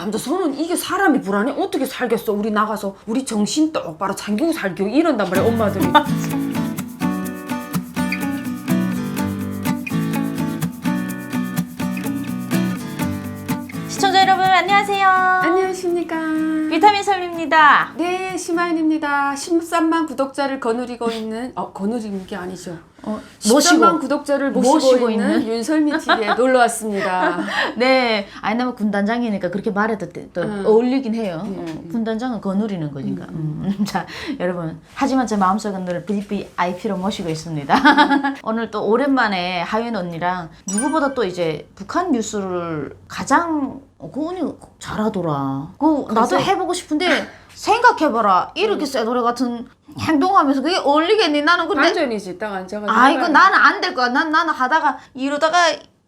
남자 손은 이게 사람이 불안해? 어떻게 살겠어? 우리 나가서 우리 정신 똑바로 잠기고 살겨 이런단 말이야 엄마들이. 시청자 여러분 안녕하세요. 안녕하십니까. 비타민 설입니다. 네 심하인입니다. 13만 구독자를 거느리고 있는 어 거느리는 게 아니죠 어, 13만 구독자를 모시고, 모시고 있는, 있는? 윤설미 TV에 놀러 왔습니다 네, 아니 나면 군단장이니까 그렇게 말해도 때- 또 음. 어울리긴 해요. 음. 어, 군단장은 거누리는 거니까. 음. 자, 여러분 하지만 제 마음속은 늘 VVIP로 모시고 있습니다. 오늘 또 오랜만에 하윤 언니랑 누구보다 또 이제 북한 뉴스를 가장 어, 그 언니 잘하더라. 그 나도 해보고 싶은데. 생각해봐라 이렇게 쎄노래 같은 행동하면서 그게 어울리겠니 나는 근데 완전이지 딱 앉아가지고 아 이거 나는 안 될 거야. 난 나는 하다가 이러다가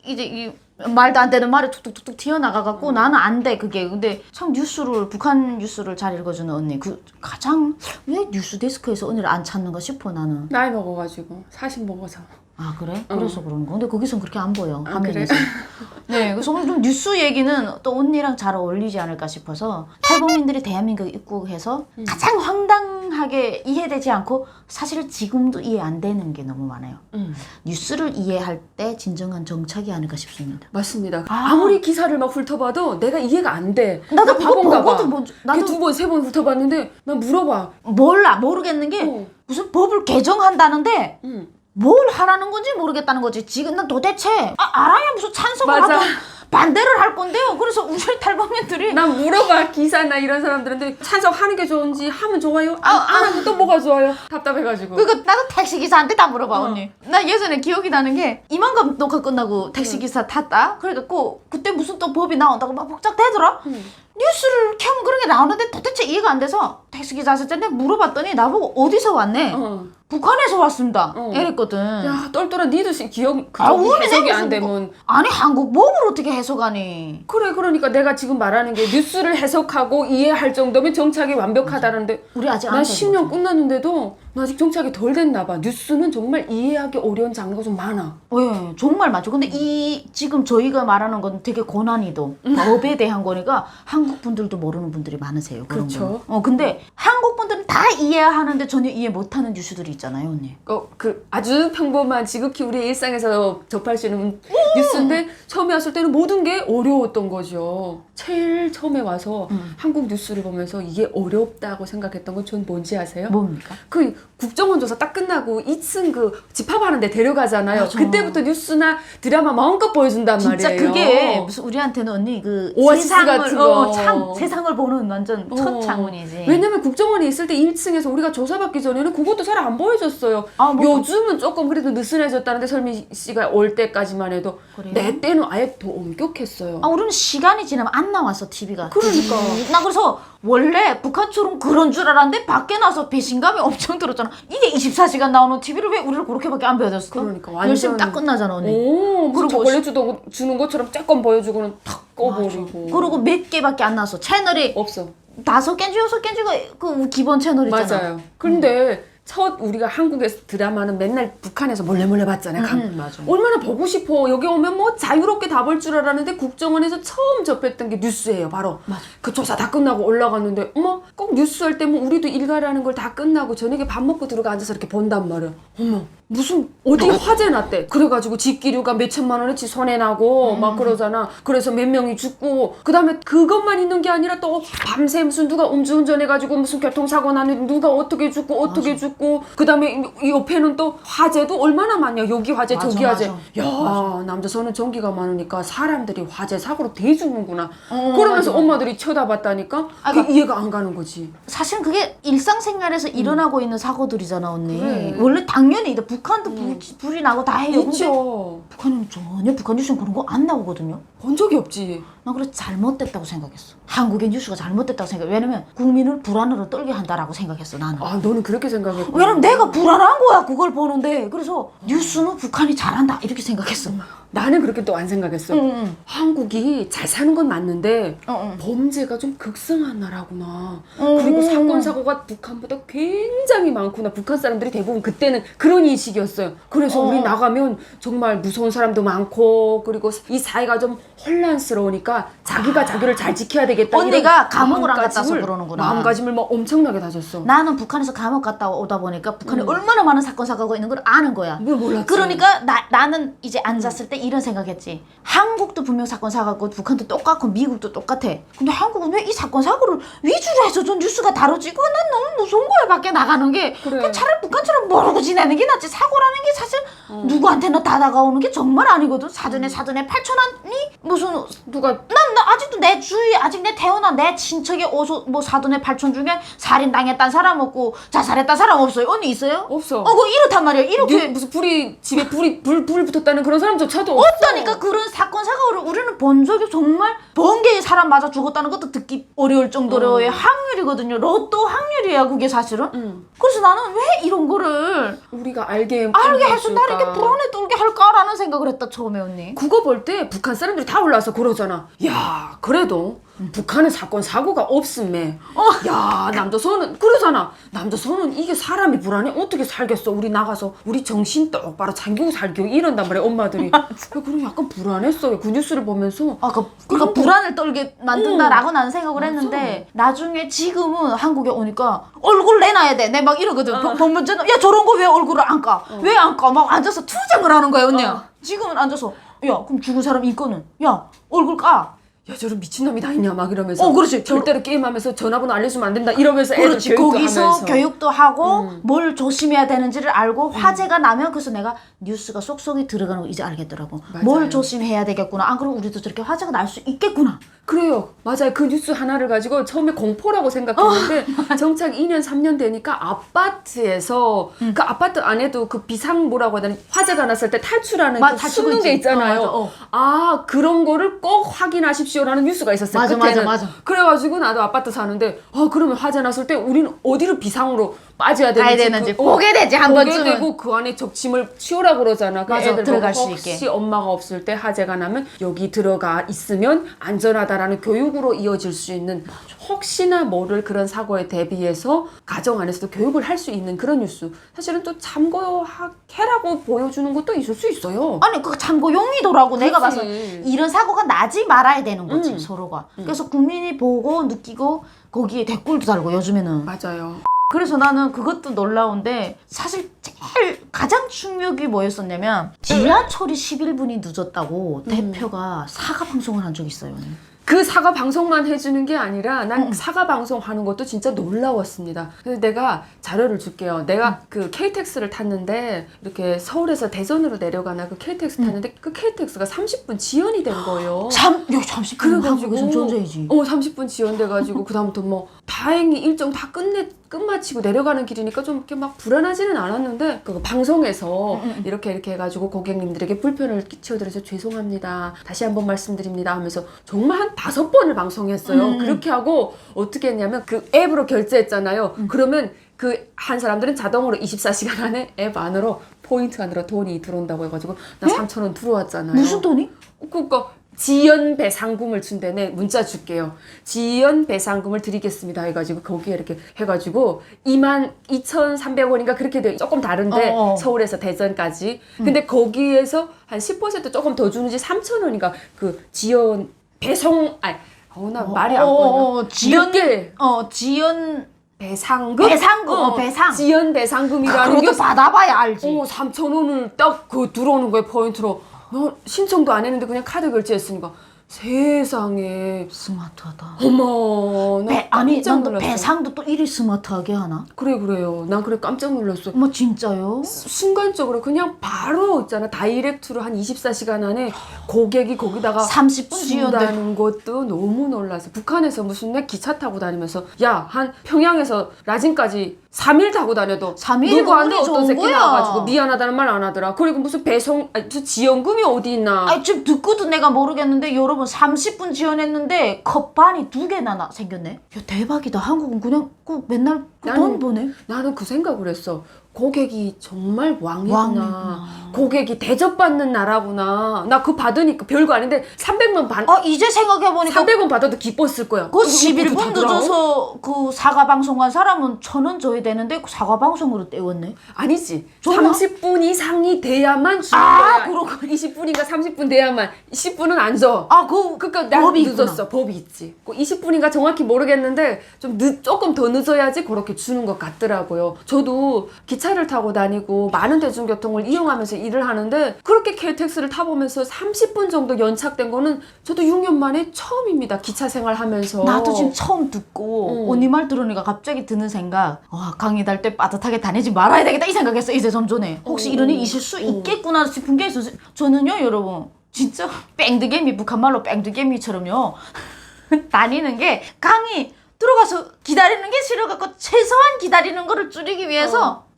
이제 이 말도 안 되는 말이 툭툭툭툭 튀어나가 갖고 음. 나는 안 돼 그게. 근데 참 뉴스를 북한 뉴스를 잘 읽어주는 언니 그 가장 왜 뉴스 데스크에서 언니를 안 찾는가 싶어 나는. 나이 먹어가지고 40 먹어서 아 그래? 그래서 그런 거. 근데 거기선 그렇게 안 보여 아, 화면에서. 네, 그래서 오늘 좀 뉴스 얘기는 또 언니랑 잘 어울리지 않을까 싶어서 탈북민들이 대한민국에 입국해서 음. 가장 황당 하게 이해되지 않고 사실 지금도 이해 안 되는 게 너무 많아요. 음. 뉴스를 이해할 때 진정한 정착이 아닐까 싶습니다. 맞습니다. 아. 아. 무리 기사를 막 훑어봐도 내가 이해가 안 돼. 나도 그거 바본가 봐. 뭔지- 나도- 두 번, 세 번 훑어봤는데 난 물어봐. 몰라 모르겠는 게 어. 무슨 법을 개정한다는데 응. 뭘 하라는 건지 모르겠다는 거지. 지금 난 도대체 아, 알아야 무슨 찬성을 맞아. 하든 반대를 할 건데요. 그래서 우리 탈북민들이 난 물어봐 기사나 이런 사람들한테 찬성하는 게 좋은지 하면 좋아요. 안, 아, 안 하면 또 뭐가 좋아요? 답답해가지고. 그거 나도 택시 기사한테 다 물어봐 어. 언니. 나 예전에 기억이 나는 게 이만감 녹화 끝나고 택시 기사 탔다. 그래갖고 그때 무슨 또 법이 나온다고 막 복잡되더라. 응. 뉴스를 켜면 그런 게 나오는데 도대체 이해가 안 돼서 택시 기사 아저씨한테 물어봤더니 나보고 어디서 왔네? 어. 북한에서 왔습니다. 어. 이랬거든. 야 똘똘한 니도 시- 기억 그 아, 우리 해석이 안 되면 아니 한국 법을 어떻게 해석하니? 그래 그러니까 내가 지금 말하는 게 뉴스를 해석하고 이해할 정도면 정착이 완벽하다는데 우리 아직 안난 써서 10년 그렇지. 끝났는데도 나 아직 정착이 덜 됐나 봐. 뉴스는 정말 이해하기 어려운 장르가 좀 많아. 어, 예, 정말 맞죠. 근데 이 지금 저희가 말하는 건 되게 고난이도 음. 법에 대한 거니까 한국 분들도 모르는 분들이 많으세요. 그런 그렇죠. 거는. 어 근데 한국 분들은 다 이해하는데 전혀 이해 못하는 뉴스들이 있잖아요, 언니. 어, 그 아주 평범한 지극히 우리의 일상에서 접할 수 있는 뉴스인데 처음에 왔을 때는 모든 게 어려웠던 거죠. 제일 처음에 와서 음. 한국 뉴스를 보면서 이게 어렵다고 생각했던 건 전 뭔지 아세요? 뭡니까? 그 국정원 조사 딱 끝나고 2층 그 집합하는데 데려가잖아요. 맞아. 그때부터 뉴스나 드라마 마음껏 보여준단 진짜 말이에요. 그게 무슨 우리한테는 언니 그 오아시스 세상을 같은 어, 거. 창, 세상을 보는 완전 첫 어. 창문이지. 왜냐면 국정원이 있을 때 1층에서 우리가 조사받기 전에는 그것도 잘 안 보여줬어요. 아, 뭐 요즘은 조금 그래도 느슨해졌다는데 설미 씨가 올 때까지만 해도 그래요? 내 때는 아예 더 엄격했어요. 아, 우리는 시간이 지나면 안 나왔어, TV가. 그러니까. 나 그래서 원래 북한처럼 그런 줄 알았는데 밖에 나서 배신감이 엄청 들었잖아. 이게 24시간 나오는 TV를 왜 우리를 그렇게밖에 안 보여줬을까? 그러니까 열심히 완전- 딱 끝나잖아, 언니. 오, 무슨 그리고 초콜릿 주도, 주는 것처럼 조금 보여주고는 탁 꺼버리고. 그리고 몇 개밖에 안 나왔어. 채널이 없어. 다섯 개인지 여섯 개인지가 그 기본 채널 있잖아. 맞아요. 근데 첫 우리가 한국의 드라마는 맨날 북한에서 몰래 몰래 봤잖아요. 강- 음, 맞아. 얼마나 보고 싶어. 여기 오면 뭐 자유롭게 다 볼 줄 알았는데 국정원에서 처음 접했던 게 뉴스예요. 바로. 맞아. 그 조사 다 끝나고 올라갔는데 어머 꼭 뉴스 할 때면 우리도 일가라는 걸 다 끝나고 저녁에 밥 먹고 들어가 앉아서 이렇게 본단 말이야. 어머 무슨 어디 화재 났대. 그래가지고 집기류가 몇 천만 원어치 손해 나고 막 그러잖아. 그래서 몇 명이 죽고 그다음에 그것만 있는 게 아니라 또 밤새 무슨 누가 음주운전해가지고 무슨 교통사고 나는 누가 어떻게 죽고 어떻게 죽고 그다음에 이 옆에는 또 화재도 얼마나 많냐. 여기 화재 맞아, 저기 화재. 맞아. 야 남자 손은 전기가 많으니까 사람들이 화재 사고로 대 죽는구나. 어, 그러면서. 엄마들이 쳐다봤다니까 아, 그 그- 이해가 안 가는 거지. 사실 그게 일상생활에서 일어나고 있는 사고들이잖아, 언니. 그래. 원래 당연히 북한도 불, 불이 나고 다 해요. 근데 있죠. 북한은 전혀 북한 뉴스는 그런 거 안 나오거든요. 본 적이 없지. 난 그래서 잘못됐다고 생각했어. 한국의 뉴스가 잘못됐다고 생각해. 왜냐면 국민을 불안으로 떨게 한다라고 생각했어, 나는. 아 너는 그렇게 생각했고. 왜냐면 내가 불안한 거야, 그걸 보는데. 그래서 뉴스는 북한이 잘한다, 이렇게 생각했어. 나는 그렇게 또 안 생각했어. 응, 응. 한국이 잘 사는 건 맞는데 어, 어. 범죄가 좀 극성한 나라구나. 어, 그리고 어, 사건 어. 사고가 북한보다 굉장히 많구나. 북한 사람들이 대부분 그때는 그런 인식이었어요. 그래서 어. 우리 나가면 정말 무서운 사람도 많고 그리고 이 사회가 좀 혼란스러우니까 자기가 자기를 잘 지켜야 되겠다. 언니가 감옥을 안 갔다 와서 마음가짐을- 그러는구나. 마음가짐을 막 엄청나게 다졌어. 나는 북한에서 감옥 갔다 오다 보니까 북한에 얼마나 많은 사건 사고가 있는 걸 아는 거야. 뭘 몰랐지. 그러니까 나, 나는 이제 앉았을 때 이런 생각했지. 한국도 분명 사건 사고고 북한도 똑같고 미국도 똑같아. 근데 한국은 왜 이 사건 사고를 위주로 해서 좀 뉴스가 다뤄지고 난 너무 무서운 거야 밖에 나가는 게. 그래. 그냥 차라리 북한처럼 모르고 지내는 게 낫지. 사고라는 게 사실 어. 누구한테나 다 다가오는 게 정말 아니거든. 사돈에 사돈에 8천 원이 무슨 누가 난, 나 아직도 내 주위 아직 내 태어난 내 친척의 오소 뭐 사돈의 팔촌 중에 살인 당했단 사람 없고 자살했단 사람 없어요. 언니 있어요? 없어. 어, 그 이렇단 말이야. 이렇게 네, 무슨 불이 집에 불이 불, 불 붙었다는 그런 사람조차도 없어. 없다니까 그런 사건 사고를 우리는 본 적이 정말 번개에 사람 맞아 죽었다는 것도 듣기 어려울 정도로의 확률이거든요. 로또 확률이야 그게 사실은. 응. 그래서 나는 왜 이런 거를 우리가 알게 알게 해서 나 해줄까. 이렇게 불안에 떨게 할까라는 생각을 했다 처음에 언니. 그거 볼 때 북한 사람들이 다 올라와서 그러잖아. 야, 그래도 북한에 사건 사고가 없음에. 야, 남조선은 그러잖아. 남조선은 이게 사람이 불안해 어떻게 살겠어? 우리 나가서 우리 정신 똑바로 잠기고 살겨 이런단 말이야 엄마들이. 그럼 약간 불안했어요. 그 뉴스를 보면서. 아, 그, 그러니까 불안을 떨게 만든다라고 나는 생각을 했는데 나중에 지금은 한국에 오니까 얼굴 내놔야 돼. 내 막 이러거든. 어. 본문제는 야 저런 거 왜 얼굴을 안 까? 왜안 까? 막 앉아서 투쟁을 하는 거야 언니야. 어. 지금은 앉아서 야 그럼 죽은 사람 인권은 야 얼굴 까. 야, 저런 미친놈이 다 있냐 막 이러면서. 어, 그렇지. 절대로 게임하면서 전화번호 알려주면 안 된다 이러면서 애들 그렇지 교육도 거기서 하면서. 음. 교육도 하고 뭘 조심해야 되는지를 알고 화제가 나면 그래서 내가 뉴스가 쏙쏙이 들어가는 거 이제 알겠더라고 맞아요. 뭘 조심해야 되겠구나 안 그러면 우리도 저렇게 화제가 날 수 있겠구나 그래요. 맞아요. 그 뉴스 하나를 가지고 처음에 공포라고 생각했는데 정착 2년, 3년 되니까 아파트에서 음. 그 아파트 안에도 그 비상 뭐라고 해야 되나 화재가 났을 때 탈출하는 맞- 그 숨는 게. 있잖아요. 어, 어. 아, 그런 거를 꼭 확인하십시오라는 뉴스가 있었어요. 맞아, 그때는. 맞아, 맞아. 그래가지고 나도 아파트 사는데 아, 그러면 화재 났을 때 우리는 어디로 비상으로 빠져야 되는지, 가야 되는지 그- 보게 되지, 한 보게 번쯤은. 되고 그 안에 적침을 치우라 그러잖아. 그 맞아, 애들 들어갈 수 혹시 있게. 엄마가 없을 때 화재가 나면 여기 들어가 있으면 안전하다 라는 교육으로 이어질 수 있는 혹시나 모를 그런 사고에 대비해서 가정 안에서도 교육을 할 수 있는 그런 뉴스 사실은 또 참고해라고 보여주는 것도 있을 수 있어요. 아니 그 참고용이더라고 내가 그치. 봐서 이런 사고가 나지 말아야 되는 거지 음. 서로가 그래서 국민이 보고 느끼고 거기에 댓글도 달고 요즘에는 맞아요. 그래서 나는 그것도 놀라운데 사실 제일 가장 충격이 뭐였었냐면 지하철이 11분이 늦었다고 대표가 사과 방송을 한 적이 있어요 그 사과 방송만 해주는 게 아니라 난 사과 방송 하는 것도 진짜 놀라웠습니다. 그래서 내가 자료를 줄게요. 내가 그 KTX를 탔는데 이렇게 서울에서 대전으로 내려가나 그 KTX 탔는데 그 KTX가 30분 지연이 된 거예요. 참, 야, 잠시 한국에선 존재이지 어, 30분 지연돼가지고 그다음부터 뭐 다행히 일정 다 끝내 끝마치고 내려가는 길이니까 좀 이렇게 막 불안하지는 않았는데 그 방송에서 이렇게 이렇게 해가지고 고객님들에게 불편을 끼쳐드려서 죄송합니다. 다시 한번 말씀드립니다 하면서 정말 한 다섯 번을 방송했어요. 그렇게 하고 어떻게 했냐면 그 앱으로 결제했잖아요. 그러면 그 한 사람들은 자동으로 24시간 안에 앱 안으로 포인트 안으로 돈이 들어온다고 해가지고 나 3천 원 들어왔잖아요. 무슨 돈이? 그거 지연 배상금을 준대네 문자 줄게요. 지연 배상금을 드리겠습니다 해가지고 거기에 이렇게 해가지고 2만 2,300원인가 그렇게 돼 조금 다른데 어, 어. 서울에서 대전까지. 근데 거기에서 한 10% 조금 더 주는지 3천 원인가 그 지연 배송 아니 어나 말이 안 어, 꺼져. 어, 어, 지연 어 지연 배상금 배상금, 어, 배상. 지연 배상금이라는 게 그것도 받아봐야 알지 어, 3천 원을 딱 그 들어오는 거예요 포인트로. 너 신청도 안 했는데 그냥 카드 결제했으니까 세상에 스마트하다 어머 나 배, 아니 깜짝 난 또 놀랐어. 배상도 또 이리 스마트하게 하나? 그래 그래요. 난 그래 깜짝 놀랐어. 어머 진짜요? 순간적으로 그냥 바로 있잖아 다이렉트로 한 24시간 안에 고객이 거기다가 30분 지연돼. 준다는 것도 너무 놀라서 북한에서 무슨 내 기차 타고 다니면서 야 한 평양에서 라진까지 3일 타고 다녀도 3일이면 누구한테 운이 어떤 좋은 새끼 거야. 나와가지고 미안하다는 말 안 하더라. 그리고 무슨 배송 아니 무슨 지원금이 어디 있나? 아니 지금 듣고도 내가 모르겠는데 여러분 30분 지연했는데 컵반이 두 개나 나 생겼네 야 대박이다 한국은 그냥 그 맨날 그 나는- 돈 보내 나는 그 생각을 했어. 고객이 정말 왕이구나. 왕이구나. 고객이 대접받는 나라구나. 나 그거 받으니까 별거 아닌데 300만 받, 아 이제 생각해보니까 300원 받아도 기뻤을 거야. 그 이거 다 11분 들어가고? 늦어서 그 사과 방송한 사람은 천 원 줘야 되는데 그 사과 방송으로 때웠네. 아니지. 전화? 30분 이상이 돼야만 주는 아, 거야. 그렇구나. 20분인가 30분 돼야만. 10분은 안 줘. 아, 그 그러니까 나 법이 있구나. 늦었어. 법이 있지. 그 20분인가 정확히 모르겠는데 좀 늦, 조금 더 늦어야지 그렇게 주는 것 같더라고요. 저도 기차 를 타고 다니고 많은 대중교통을 이용하면서 일을 하는데 그렇게 KTX를 타보면서 30분 정도 연착된 거는 저도 6년 만에 처음입니다. 기차 생활하면서. 나도 지금 처음 듣고 어. 언니 말 들으니까 갑자기 드는 생각 와 강의 달 때 빠듯하게 다니지 말아야 되겠다 이 생각했어 이제 좀 전에 혹시 어. 이런 일 있을 수 어. 있겠구나 싶은 게 있어서 저는요 여러분 진짜 뺑드개미 북한말로 뺑드개미처럼요 다니는 게 강의 들어가서 기다리는 게 싫어갖고 최소한 기다리는 거를 줄이기 위해서 딱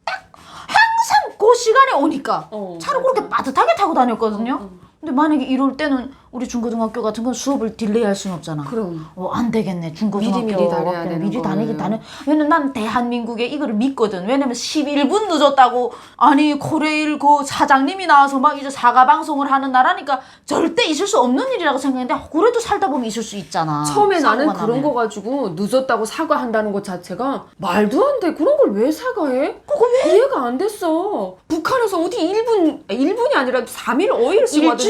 항상 그 시간에 오니까 어, 차를 맞아. 그렇게 빠듯하게 타고 다녔거든요 어, 어. 근데 만약에 이럴 때는 우리 중고등학교 같은 건 수업을 딜레이할 수는 없잖아 그럼. 어, 안 되겠네. 중고등학교 미리 미리 다녀야 되는 미리 다니긴 거는. 다녀. 왜냐면 난 대한민국에 이거를 믿거든. 왜냐면 11분 늦었다고 아니 코레일 그 사장님이 나와서 막 이제 사과 방송을 하는 나라니까 절대 있을 수 없는 일이라고 생각했는데 그래도 살다 보면 있을 수 있잖아. 처음에 나는 사고가 그런 나면. 거 가지고 늦었다고 사과한다는 것 자체가 말도 안 돼. 그런 걸 왜 사과해? 그거 왜? 이해가 안 됐어. 북한에서 어디 1분, 1분이 아니라 3일, 5일씩 와도.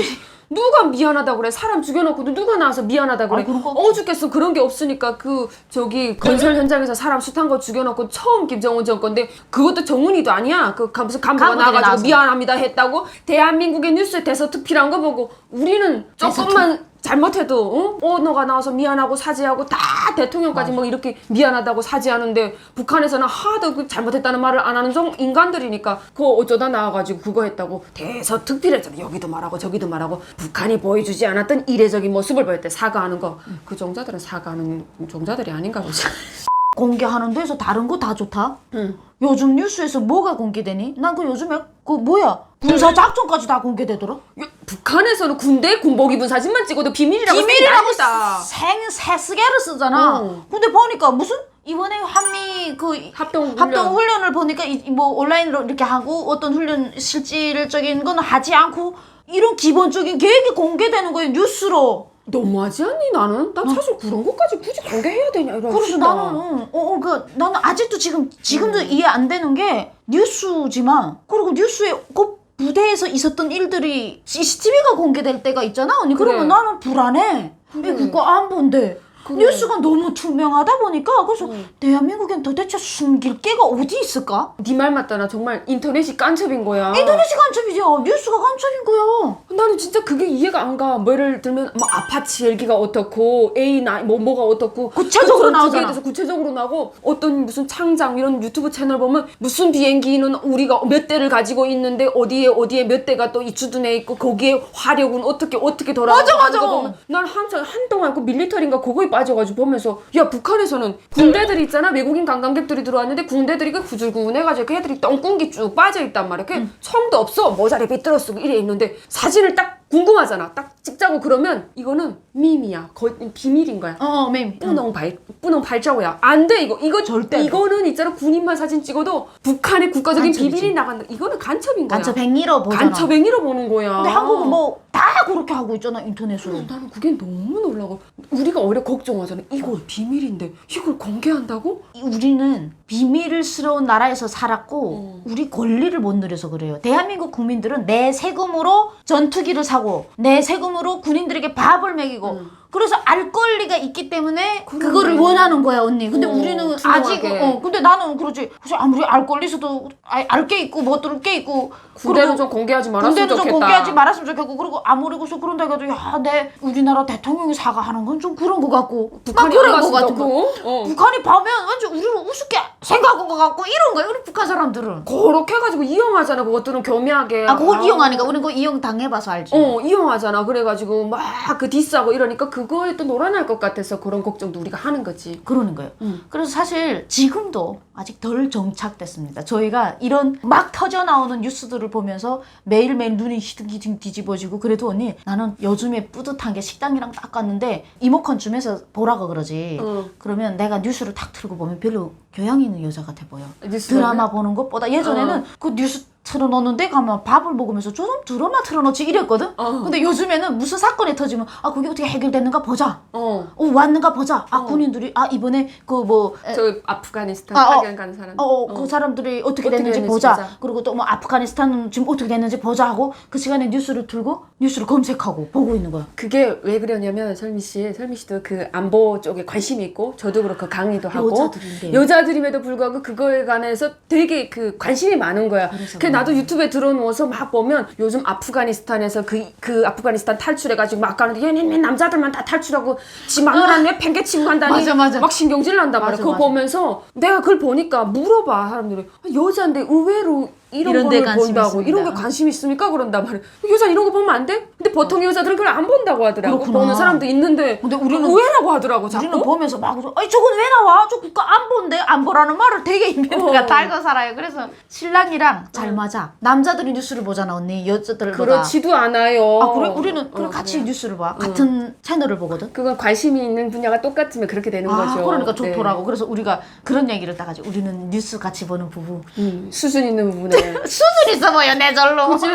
누가 미안하다 그래? 사람 죽여놓고도 누가 나와서 미안하다 그래? 그런 거 어 죽겠어. 그런 게 없으니까 그 저기 건설 현장에서 사람 숱한 거 죽여놓고 처음 김정은 정권데 그것도 정은이도 아니야. 그 무슨 간부가 간부들이 나와가지고 나와서. 미안합니다 했다고 대한민국의 뉴스에 대서 특필한 거 보고 우리는 조금만 잘못해도 어? 언어가 나와서 미안하고 사죄하고 다 대통령까지 뭐 이렇게 미안하다고 사죄하는데 북한에서는 하도 그 잘못했다는 말을 안 하는 종 인간들이니까 그거 어쩌다 나와가지고 그거 했다고 대서특필했잖아 여기도 말하고 저기도 말하고 북한이 보여주지 않았던 이례적인 모습을 보였대 사과하는 거 그 종자들은 사과하는 종자들이 아닌가 보지 공개하는 데서 다른 거 다 좋다. 응. 요즘 뉴스에서 뭐가 공개되니? 난 그 요즘에 그 뭐야 군사 작전까지 다 공개되더라. 야, 북한에서는 군대 군복 입은 사진만 찍어도 비밀이라고 비밀이라고 생각한다. 생 새스개를 쓰잖아. 어. 근데 보니까 무슨 이번에 한미 그 합동 훈련. 합동 훈련을 보니까 이, 뭐 온라인으로 이렇게 하고 어떤 훈련 실질적인 건 하지 않고 이런 기본적인 계획이 공개되는 거예요 뉴스로. 너무하지 않니 나는? 난 사실 그런 것까지 굳이 공개해야 되냐 이런 그래서 나는 어, 어, 그 나는 아직도 지금 지금도 이해 안 되는 게 뉴스지만 그리고 뉴스에 그 부대에서 있었던 일들이 CCTV가 공개될 때가 있잖아 언니 그래. 그러면 나는 불안해. 그래. 왜 그거 안 본대? 뉴스가 너무 투명하다 보니까 그래서 응. 대한민국엔 도대체 숨길 게가 어디 있을까? 네말나 정말 인터넷이 깐첩인 거야 인터넷이 간첩이죠. 뉴스가 간첩인 거야. 나는 진짜 그게 이해가 안 가 뭐 예를 들면 뭐 아파트 헬기가 어떻고 A 나뭐 뭐가 어떻고 구체적으로 나오잖아. 대해서 구체적으로 나고 어떤 무슨 창장 이런 유튜브 채널 보면 무슨 비행기는 우리가 몇 대를 가지고 있는데 어디에 어디에 몇 대가 또 주둔해 있고 거기에 화력은 어떻게 어떻게 돌아가고 맞아, 맞아. 난 한참 한동안 그 밀리터리인가 그거에 빠져가지고 보면서 야 북한에서는 군대들이 있잖아? 외국인 관광객들이 들어왔는데 군대들이 그 구줄구분해가지고 그 애들이 똥궁기 쭉 빠져 있단 말이야. 그 청도 없어. 모자리 삐뚤어 쓰고 이래 있는데 사진을 딱 궁금하잖아. 딱 찍자고 그러면 이거는 밈이야. 거, 비밀인 거야. 어, 맹. 뿌농 발 뿌농 발자고야. 안 돼 이거 이거 절대 안 돼. 이거는 있잖아 군인만 사진 찍어도 북한의 국가적인 간첩이지. 비밀이 나간다. 이거는 간첩인 거야. 간첩 행위로 보잖아. 간첩행위로 보는 거야. 근데 한국은 뭐 다 그렇게 하고 있잖아 인터넷으로. 나는 그게 너무 놀라고 우리가 오래 걱정하잖아. 이거 비밀인데 이걸 공개한다고? 우리는 비밀스러운 나라에서 살았고 어. 우리 권리를 못 누려서 그래요. 대한민국 국민들은 내 세금으로 전투기를 사고 내 세금으로 군인들에게 밥을 먹이고 음. 그래서 알 권리가 있기 때문에. 그거를 원하는 거야 언니. 근데 어, 우리는 투명하게. 아직 어 근데 나는 그러지. 그래서 아무리 알 권리 있어도 알 게 있고 뭐 뚫을 게 있고 군대는 좀 공개하지 말았으면 군대는 좀 좋겠다. 공개하지 말았으면 좋겠고 그리고 아무리 그래서 그런다 해도 야내 우리나라 대통령이 사과하는 건 좀 그런 거 같고 북한이 막안 그런 거 같고 거고. 어. 북한이 봐면 완전 우리를 우습게 생각한 것 같고 이런 거야 우리 북한 사람들은 그렇게 해가지고 이용하잖아 그것들은 교묘하게 아 그걸 아. 이용하니까 우리는 그거 이용 당해봐서 알지 어 이용하잖아 그래가지고 막 그 디스하고 이러니까 그 그거에 또 놀아날 것 같아서 그런 걱정도 우리가 하는 거지. 그러는 거예요. 음. 그래서 사실 지금도 아직 덜 정착됐습니다. 저희가 이런 막 터져 나오는 뉴스들을 보면서 매일매일 눈이 히딩히딩 뒤집어지고 그래도 언니 나는 요즘에 뿌듯한 게 식당이랑 딱 갔는데 이모컨쯤에서 보라고 그러지. 어. 그러면 내가 뉴스를 탁 틀고 보면 별로 교양 있는 여자 같아 보여. 뉴스 드라마 보는 것보다 예전에는 어. 그 뉴스 틀어놓는데 가면 밥을 먹으면서 좀 드라마 틀어놓지 이랬거든. 어. 근데 요즘에는 무슨 사건이 터지면 아 그게 어떻게 해결됐는가 보자. 어. 어 왔는가 보자. 아 어. 군인들이 아 이번에 그 뭐 저 아프가니스탄 아, 어. 파견 가는 사람. 어, 어, 그 사람들이 어떻게 어떻게 됐는지 됐는지 보자. 보자. 그리고 또 뭐 아프가니스탄은 지금 어떻게 됐는지 보자 하고 그 시간에 뉴스를 틀고 뉴스를 검색하고 보고 있는 거야. 그게 왜 그러냐면 설미 씨, 설미 씨도 그 안보 쪽에 관심이 있고 저도 그렇고 강의도 하고 여자들인데. 여자들임에도 불구하고 그거에 관해서 되게 그 관심이 많은 거야. 나도 유튜브에 들어누워서 막 보면 요즘 아프가니스탄에서 그, 그 아프가니스탄 탈출해가지고 막 가는데 얘네 남자들만 다 탈출하고 지 마누라는 왜 팽개치고 간다니 맞아, 맞아. 막 신경질 난단 말이야. 맞아, 그거 맞아. 보면서 내가 그걸 보니까 물어봐 사람들이 아, 여자인데 의외로 이런, 이런 데 거를 본다고 있습니다. 이런 게 관심 있습니까 그런단 말이야. 여자 이런 거 보면 안 돼? 근데 보통 여자들은 그걸 안 본다고 하더라고. 그렇구나. 보는 사람도 있는데 근데 우리는- 의외라고 하더라고 자꾸. 우리는 보면서 막 아니 저건 왜 나와? 저 그거 안 본데 안 보라는 말을 되게 인민이가 어. 달고 살아요. 그래서 신랑이랑 잘 맞아. 남자들이 뉴스를 보잖아 언니 여자들보다. 그렇지도 않아요. 아 그래 우리는 그럼 어, 같이 그래. 뉴스를 봐. 같은 채널을 보거든. 그건 관심이 있는 분야가 똑같으면 그렇게 되는 아, 거죠. 그러니까 네. 좋더라고. 그래서 우리가 그런 얘기를 딱 하지. 우리는 뉴스 같이 보는 부부. 음, 수준 있는 부분에. 수준 있어 보여 내 절로. 그치?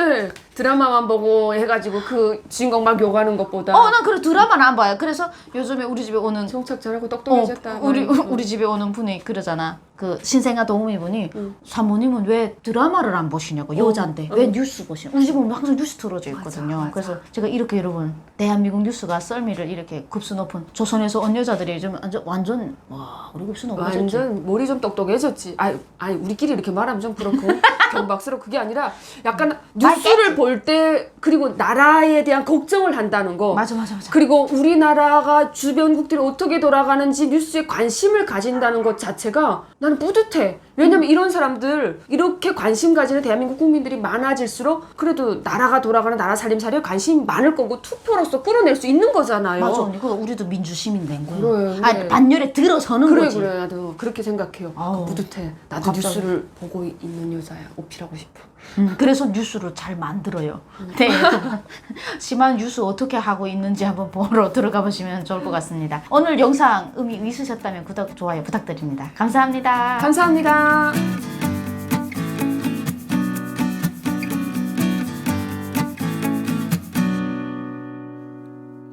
드라마만 보고 해가지고 그 주인공 막 욕하는 것보다 어, 난 그래 드라마는 안 봐요. 그래서 요즘에 우리 집에 오는 정착 잘하고 어, 똑똑해졌다. 우리 많이. 우리 집에 오는 분이 그러잖아. 그 신생아 도우미 분이 응. 사모님은 왜 드라마를 안 보시냐고 여자인데 왜 뉴스 보시냐? 우리 집은 항상 뉴스 틀어져 있거든요. 맞아. 그래서 제가 이렇게 여러분 대한민국 뉴스가 썰미를 이렇게 급수 높은 조선에서 온 여자들이 좀 완전 완전 와 우리 급수 높아졌지. 완전 머리 좀 똑똑해졌지. 아니, 아니 우리끼리 이렇게 말하면 좀 그렇고 경박스럽고 그게 아니라 약간 뉴스를 볼때 그리고 나라에 대한 걱정을 한다는 거. 맞아 맞아 맞아. 그리고 우리나라가 주변국들이 어떻게 돌아가는지 뉴스에 관심을 가진다는 것 자체가 나는 뿌듯해. 왜냐면 이런 사람들 이렇게 관심 가지는 대한민국 국민들이 많아질수록 그래도 나라가 돌아가는 나라 살림살이에 관심이 많을 거고 투표로서 끌어낼 수 있는 거잖아요. 맞아 그거 우리도 민주시민 된 거야. 그래, 아 그래. 반열에 들어서는 그래 거지. 그래 나도 그렇게 생각해요. 아우, 뿌듯해. 나도 갑자기. 뉴스를 보고 있는 여자야. 오피라고 싶어. 음, 그래서 뉴스를 잘 만들어요. 음. 네. 심한 뉴스 어떻게 하고 있는지 한번 보러 들어가 보시면 좋을 것 같습니다. 오늘 영상 의미 있으셨다면 구독, 좋아요 부탁드립니다. 감사합니다. 감사합니다. な